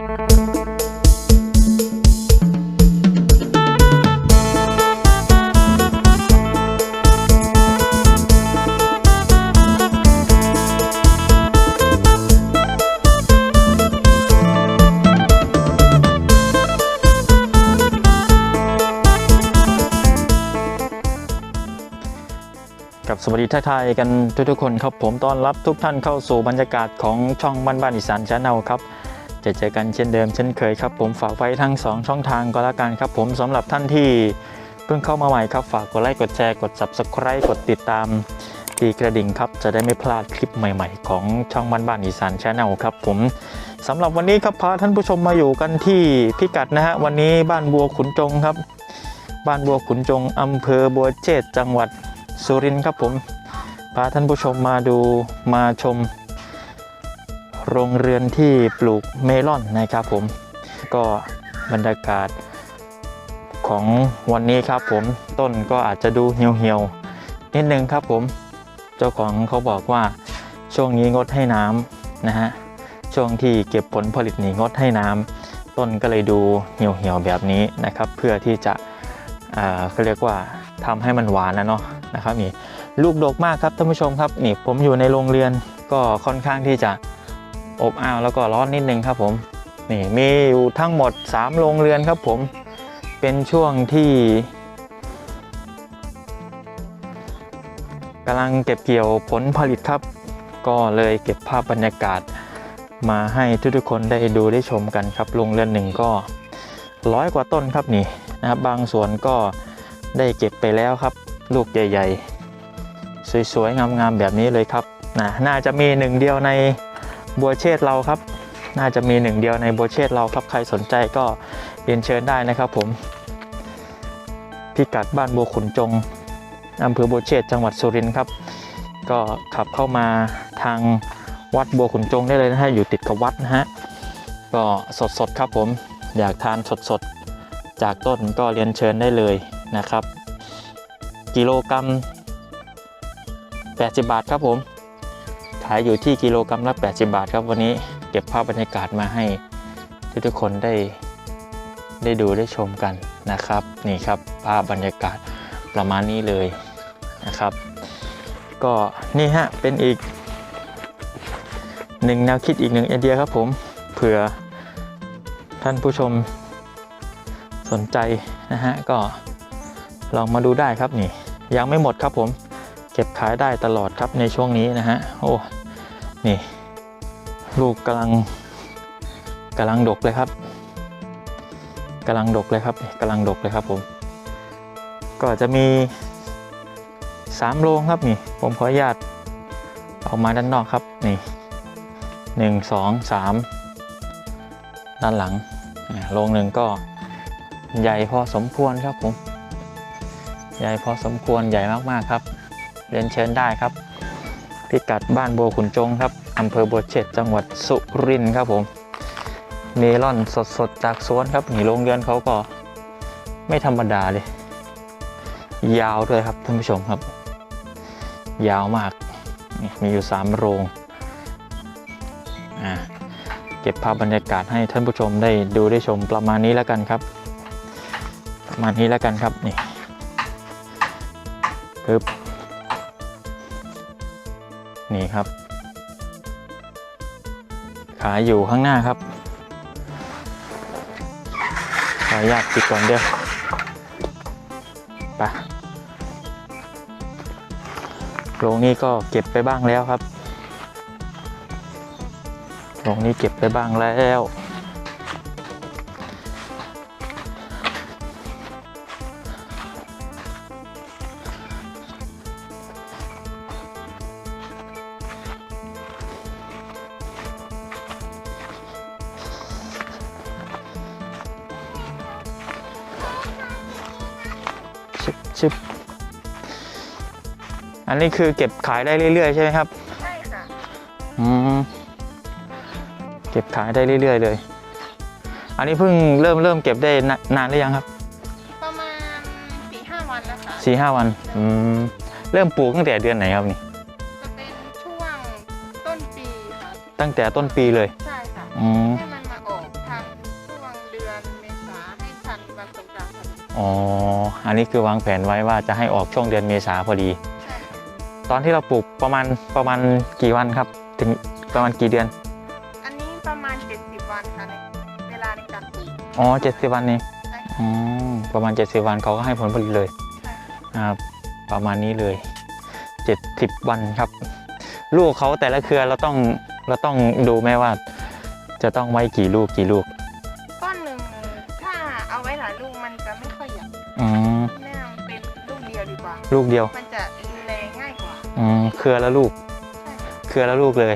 กับสวัสดีทักทายกันทุกๆคนครับผมต้อนรับทุกท่านเข้าสู่บรรยากาศของช่องบ้านบ้านอีสานชาแนลครับ จะเจอกันเช่นเดิมเช่นเคยครับ ผมฝากไว้ทั้ง 2 ช่องทางก็แล้วกันครับผมสำหรับท่านที่เพิ่งเข้ามาใหม่ครับ ฝากกดไลค์กดแชร์กด subscribe กดติดตามตีกระดิ่งครับจะได้ไม่พลาดคลิปใหม่ๆ ของช่องบ้านบ้านอีสานชาแนลครับผมสำหรับวันนี้ครับพาท่านผู้ชมมาอยู่กันที่พิกัดนะฮะวันนี้บ้านบัวขุนจงครับ บ้านบัวขุนจงอำเภอบัวเจดจังหวัดสุรินทร์ครับผมพาท่านผู้ชมมาดูมาชม โรงเรือนที่ปลูกเมลอนนะครับผมก็บรรยากาศของวันนี้ครับผมต้นก็อาจจะดูเหี่ยวๆนิดนึงครับผมเจ้าของเขาบอกว่าช่วงนี้งดให้น้ำนะฮะช่วงที่เก็บผลผลิตนี่งดให้น้ำต้นก็เลยดูเหี่ยวๆแบบนี้นะครับ เพื่อที่จะเขาเรียกว่าทำให้มันหวานนะเนาะนะครับนี่ลูกดกมากครับท่านผู้ชมครับนี่ผมอยู่ในโรงเรียนก็ค่อนข้างที่จะ อบอ้าวแล้วก็ร้อนนิดนึงครับผมนี่มีอยู่ทั้งหมด 3 โรงเรือนครับผมเป็นช่วงที่กำลังเก็บเกี่ยวผลผลิตครับ ก็เลยเก็บภาพบรรยากาศมาให้ทุกๆคนได้ดูได้ชมกันครับโรงเรือนหนึ่งก็ร้อยกว่าต้นครับนี่นะครับบางส่วนก็ได้เก็บไปแล้วครับ ลูกใหญ่ ๆ สวยๆงามๆแบบนี้เลยครับนะน่าจะมีหนึ่งเดียวใน บัวเชษเราครับ น่าจะมีหนึ่งเดียวในบัวเชษเราครับใครสนใจก็เรียนเชิญได้นะครับผม พิกัดบ้านบัวขุนจงอำเภอบัวเชษจังหวัดสุรินทร์ครับ ก็ขับเข้ามาทางวัดบัวขุนจงได้เลยนะฮะอยู่ติดกับวัดนะฮะก็สดๆครับผมอยากทานสดๆจากต้นก็เรียนเชิญได้เลยนะครับ กิโลกรัม80 บาทครับผมายอยู่ที่กิโลกรัมละ 80 บาทครับวันนี้เก็บภาพบรรยากาศมาให้ทุกๆคนได้ได้ดูได้ชมกันนะครับ นี่ครับภาพบรรยากาศประมาณนี้เลยนะครับ ก็นี่ฮะเป็นอีกหนึ่งแนวคิดอีกหนึ่งไอเดียครับผมเผื่อท่านผู้ชมสนใจนะฮะก็ลองมาดูได้ครับนี่ยังไม่หมดครับผม เก็บขายได้ตลอดครับในช่วงนี้นะฮะโอ้ นี่ ลูกกำลังกำลังดกเลยครับกำลังดกเลยครับกำลังดกเลยครับผม ก็จะมี3โรงครับนี่ ผมขออนุญาตออกมาด้านนอกครับนี่หนึ่งสองสามด้านหลังโรงหนึ่งก็ใหญ่พอสมควรครับผม ใหญ่พอสมควรใหญ่มากๆครับ เรียนเชิญได้ครับ พิกัดบ้านบัวขุนจงครับอำเภอบัวเชษจังหวัดสุรินทร์ครับผมเมลอนสดๆจากสวนครับนี่โรงเรือนเขาก็ไม่ธรรมดาเลย ยาวด้วยครับท่านผู้ชมครับ ยาวมากมีอยู่ 3 โรงเก็บภาพบรรยากาศให้ท่านผู้ชมได้ดูได้ชมประมาณนี้แล้วกันครับ ประมาณนี้แล้วกันครับนี่ปึ๊บ นี่ครับ ขายอยู่ข้างหน้าครับขออนุญาตปิดก่อนเด้อไปโรงนี้ก็เก็บไปบ้างแล้วครับโรงนี้เก็บไปบ้างแล้ว ชึบชึบอันนี้คือเก็บขายได้เรื่อยๆใช่ไหมครับ ใช่ค่ะ อืม เก็บขายได้เรื่อยๆเลย อันนี้เพิ่งเริ่มเริ่มเก็บได้นานานหรือยังครับ ประมาณสี่ห้าวันแล้วค่ะสี่ห้าวัน อืม เริ่มปลูกตั้งแต่เดือนไหนครับนี่ จะเป็นช่วงต้นปีค่ะ ตั้งแต่ต้นปีเลย ใช่ค่ะ อืม อ๋อ อันนี้คือวางแผนไว้ว่าจะให้ออกช่วงเดือนเมษาพอดีใช่ตอนที่เราปลูกประมาณประมาณกี่วันครับ ถึงประมาณกี่เดือน อันนี้ประมาณ 70 วันค่ะในเวลาในการปลูกอ๋อเจ็ดสิบวันนี่ใช่อ๋อประมาณเจ็ดสิบวันเขาก็ให้ผลผลิตเลยใช่นะครับประมาณนี้เลยเจ็ดสิบวันครับ ลูกเขาแต่ละเครือเราต้องเราต้องดูไหมว่า จะต้องไว้กี่ลูกกี่ลูก อยใหญ่อืมแนะนำเป็นลูกเดียวดีกว่า ลูกเดียว มันจะดูแลง่ายกว่าอืมเครือละลูก ใช่เครือละลูกเลย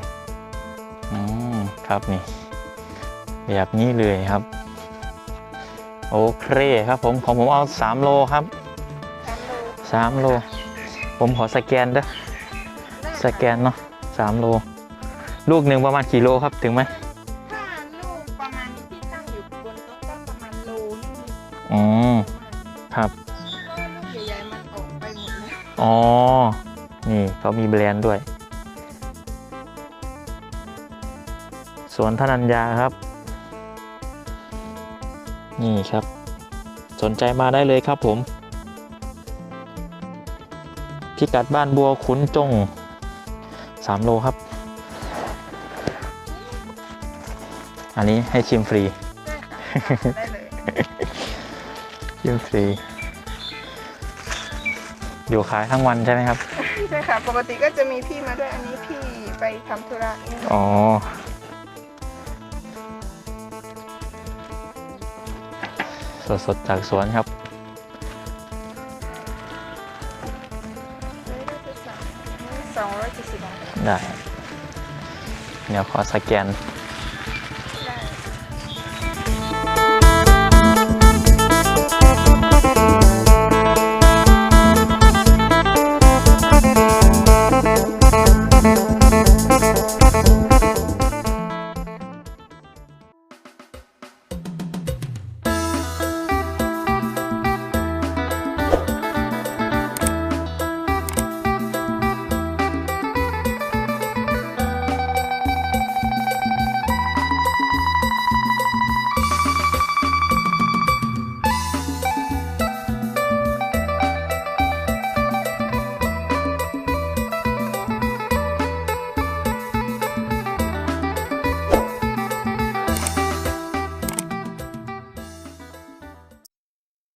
อืมครับนี่ แบบนี้เลยครับ โอเคครับผมของผมเอา3โลครับสามโล3โล ผมขอสแกนเด้อได้สแกนเนาะ3โล ลูกหนึ่งประมาณกี่โลครับถึงไหม อ๋อ นี่เขามีแบรนด์ด้วย สวนธนัญญาครับ นี่ครับ สนใจมาได้เลยครับผม พิกัดบ้านบัวขุนจง 3 โลครับ อันนี้ให้ชิมฟรี ได้เลยชิมฟรี อยู่ขายทั้งวันใช่ไหมครับ ใช่ค่ะ ปกติก็จะมีพี่มาด้วยอันนี้พี่ไปทำธุระนี่อ๋อ สดๆจากสวนครับเลยได้ไปสั่งสองร้อยเจ็ดสิบบาทได้ เดี๋ยวขอสแกน